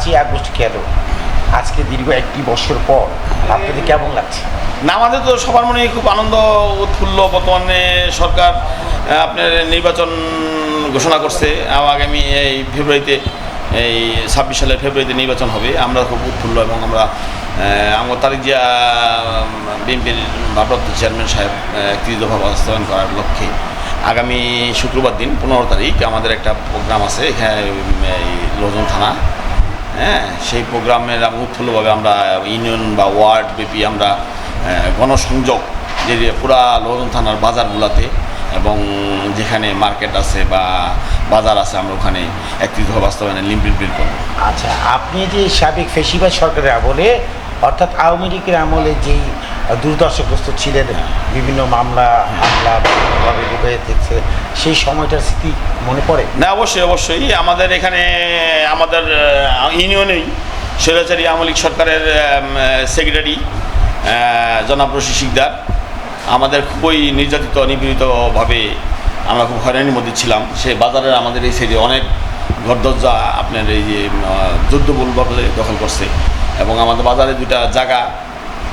পাঁচই আগস্ট গেল আজকে দীর্ঘ একটি বছর পর। আপনাদের কেমন লাগছে? না, আমাদের তো সবার মনে খুব আনন্দ উৎফুল্ল বর্তমানে সরকার আপনার নির্বাচন ঘোষণা করছে। আগামী এই ফেব্রুয়ারিতে, এই ছাব্বিশ সালের ফেব্রুয়ারিতে নির্বাচন হবে। আমরা খুব উৎফুল্ল এবং আমরা আমার তারিখ জিয়া বিএনপির ভারপ্রাপ্ত চেয়ারম্যান সাহেব একত্রিশ দফা বাস্তবায়ন করার লক্ষ্যে আগামী শুক্রবার দিন, পনেরো তারিখ, আমাদের একটা প্রোগ্রাম আছে। এখানে এই লোজন থানা। হ্যাঁ সেই প্রোগ্রামের উৎফুল্লভাবে আমরা, ইউনিয়ন বা ওয়ার্ড ব্যাপী আমরা গণসংযোগ, যে পুরা লোহন থানার বাজারগুলোতে এবং যেখানে মার্কেট আছে বা বাজার আছে, আমরা ওখানে একটি বাস্তবায়নে বিল করব। আচ্ছা আপনি যে সাবেক ফেসিবাদ সরকারের আমলে, অর্থাৎ আওয়ামী লীগের আমলে যেই দুর্দশাগ্রস্ত ছিলেন বিভিন্ন মামলা, হামলা বিভিন্নভাবে ঢুকে দেখছে সেই সময়টার স্মৃতি মনে পড়ে? না, অবশ্যই অবশ্যই। আমাদের এখানে, আমাদের ইউনিয়নেই স্বৈরাচারী আওয়ামী লীগ সরকারের সেক্রেটারি জনাব রশি শিকদার। আমাদের খুবই নির্যাতিত, নিপীড়িতভাবে আমরা খুব হয়রানির মধ্যে ছিলাম। সে বাজারের আমাদের এই সাইডে অনেক ঘরদরজা আপনার এই যে যুদ্ধবলভাবে দখল করছে। এবং আমাদের বাজারে দুটা জায়গা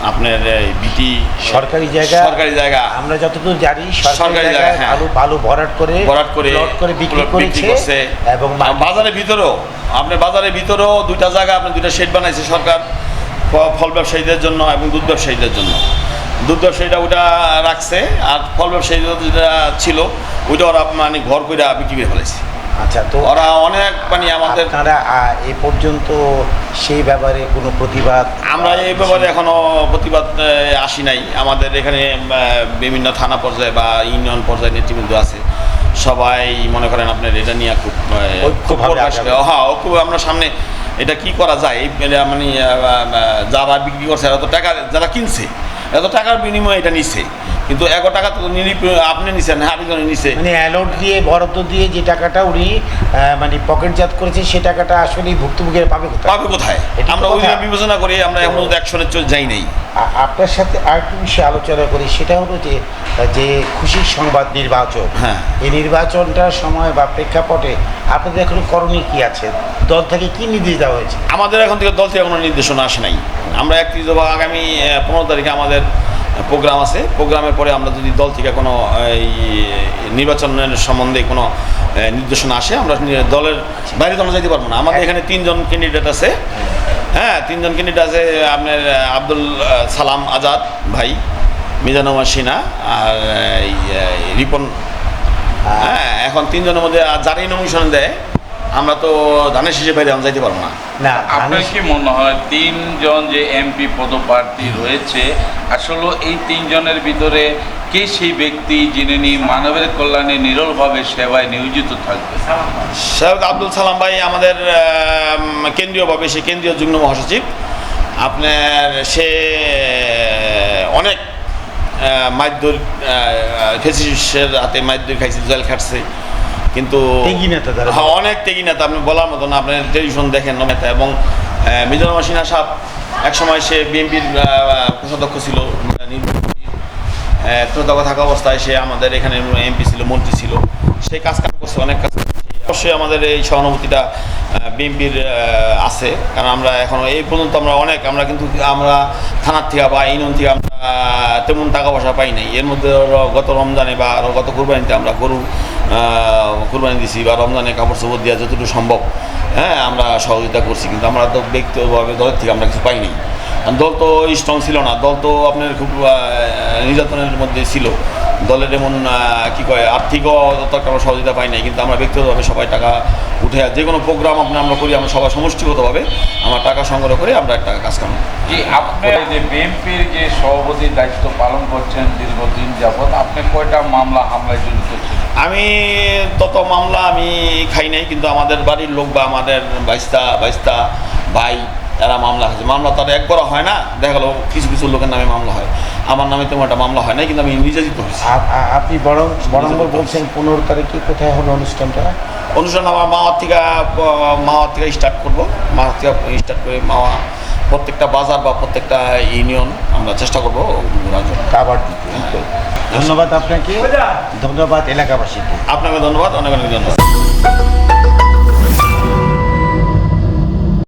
আপনার বিটি সরকারি জায়গা সরকারি জায়গা। আমরা যতদূর জানি সরকারি জায়গা, হ্যাঁ। ভালো ভালো ভরাট করে ভরাট করে প্লট করে বিক্রি করেছে এবং বাজারের ভিতরেও আপনি বাজারের ভিতরেও দুইটা জায়গা আপনি দুইটা শেড বানাইছে সরকার ফল ব্যবসায়ীদের জন্য এবং দুধ ব্যবসায়ীদের জন্য। দুধ ব্যবসায়ীটা ওটা রাখছে আর ফল ব্যবসায়ীদের যেটা ছিল ওইটা ওরা মানে ঘর করে বিক্রি করে ফেলেছে আচ্ছা তো ওরা অনেক মানে আমাদের আহ, এ পর্যন্ত সেই ব্যাপারে কোনো প্রতিবাদ আমরা এই ব্যাপারে এখনও প্রতিবাদ আসি নাই। আমাদের এখানে বিভিন্ন থানা পর্যায়ে বা ইউনিয়ন পর্যায়ে নেতৃবৃন্দ আছে। সবাই মনে করেন আপনার এটা নিয়ে খুব খুব হ্যাঁ ঐক্য আমরা সামনে এটা কি করা যায়? মানে আহ, যারা বিক্রি করছে এরা তো টাকা যারা কিনছে এত টাকার বিনিময়ে এটা নিচ্ছে। কিন্তু এক টাকা তো আপনি নিছেন আরেকজনে নিছে। মানে অ্যালোট দিয়ে বরাদ্দ দিয়ে যে টাকাটা উনি মানে পকেটজাত করেছে সেই টাকাটা আসলে ভুক্তভোগীরা পাবে কোথায়? পাবে কোথায়? আমরা ওই। বিবেচনা করি আমরা এখন চলে যাই নাই। আপনার সাথে আরেকটু বিষয়ে আলোচনা করি সেটা হলো যে যে খুশির সংবাদ নির্বাচন হ্যাঁ। এই নির্বাচনটার সময় বা প্রেক্ষাপটে আপনাদের এখন করণীয় কি আছে? দল থেকে কি নির্দেশ দেওয়া হয়েছে? আমাদের এখন থেকে দল থেকে কোনো নির্দেশনা আসে নাই। আমরা একত্রিশ আগামী পনেরো তারিখে আমাদের প্রোগ্রাম আছে। প্রোগ্রামের পরে আমরা যদি দল থেকে কোনো এই নির্বাচনের সম্বন্ধে কোনো নির্দেশনা আসে আমরা দলের বাইরে তো আমরা যাইতে পারব না। আমাদের এখানে তিনজন ক্যান্ডিডেট আছে। হ্যাঁ তিনজন ক্যান্ডিডেট আছে আপনার আব্দুল সালাম আজাদ ভাই মিজানুমা সিনা আর রিপন। হ্যাঁ। এখন তিনজনের মধ্যে আর যারাই নমিশন দেয় আমরা তো ধানের শেষে বাইরে আমরা যাইতে পারব না। না আপনার কি মনে হয় তিনজন যে এমপি পদপ্রার্থী রয়েছে আসলে এই তিনজনের ভিতরে কে সেই ব্যক্তি যিনি মানবের কল্যাণে নিরলভাবে সেবায় নিয়োজিত থাকবে? সৈয়দ আব্দুল সালাম ভাই আমাদের কেন্দ্রীয়ভাবে সে কেন্দ্রীয় যুগ্ম মহাসচিব। আপনার সে অনেক মাইদ্যুর ফেসিসের হাতে মাইদ্যুর খাইছে জেল খাটছে। কিন্তু হ্যাঁ অনেক ত্যাগী নেতা আপনি বলার মতন আপনি টেলিভিশন দেখেন নেতা। এবং মিজানুর মাসিনা সাহ একসময় সে বিএনপির কোষাধ্যক্ষ ছিল কৃতজ্ঞ থাকা অবস্থায় সে আমাদের এখানে এমপি ছিল মন্ত্রী ছিল। সেই কাজ কাম করছে অনেক কাজ অবশ্যই আমাদের এই সহানুভূতিটা বিএনপির আছে। কারণ আমরা এখন এই পর্যন্ত আমরা অনেক আমরা কিন্তু আমরা থানার থেকে বা ইউনিয়ন থেকে আমরা তেমন টাকা পয়সা পাই নাই। এর মধ্যে গত রমজানে বা গত কুরবানিতে আমরা গরু কুরবানি দিছি বা রমজানে কাপড় চোপড় দেওয়া যতটুকু সম্ভব। হ্যাঁ আমরা সহযোগিতা করছি কিন্তু আমরা তো ব্যক্তিগতভাবে দলের থেকে আমরা কিছু পাইনি। দল তো স্ট্রং ছিল না দল তো আপনার খুব নির্যাতনের মধ্যে ছিল। দলের এমন কি কয় আর্থিকও ততটা আমরা সহযোগিতা পাই নাই কিন্তু আমরা ব্যক্তিগতভাবে সবাই টাকা উঠে যে কোনো প্রোগ্রাম আপনার আমরা করি আমরা সবাই সমষ্টিগতভাবে আমরা টাকা সংগ্রহ করে আমরা একটা কাজ কাম যে আপনি যে বিএনপির যে সভাপতির দায়িত্ব পালন করছেন দীর্ঘদিন যাবৎ আপনি কয়টা মামলা হামলায় জড়িত ছিলেন? আমি তত মামলা আমি খাই নাই কিন্তু আমাদের বাড়ির লোক বা আমাদের বাইস্তা বাইস্তা ভাই এরা মামলা হয়েছে মামলা তার একবার হয় না দেখা গেলো কিছু কিছু লোকের নামে মামলা হয়। আমার নামে তেমন একটা মামলা হয় না কিন্তু আমি নির্যাতিত হয়েছি। আপনি বরং বরঙ্গর বলছেন পনেরো তারিখে কোথায় হলো অনুষ্ঠানটা? অনুষ্ঠান আমার মাওয়ার থেকে মাওয়ার থেকে স্টার্ট করব। মাওয়ার থেকে স্টার্ট করে মাওয়া প্রত্যেকটা বাজার বা প্রত্যেকটা ইউনিয়ন আমরা চেষ্টা করব ঘোরার জন্য ধন্যবাদ আপনাকে। ধন্যবাদ এলাকাবাসীকে। আপনাকে ধন্যবাদ অনেক অনেক ধন্যবাদ।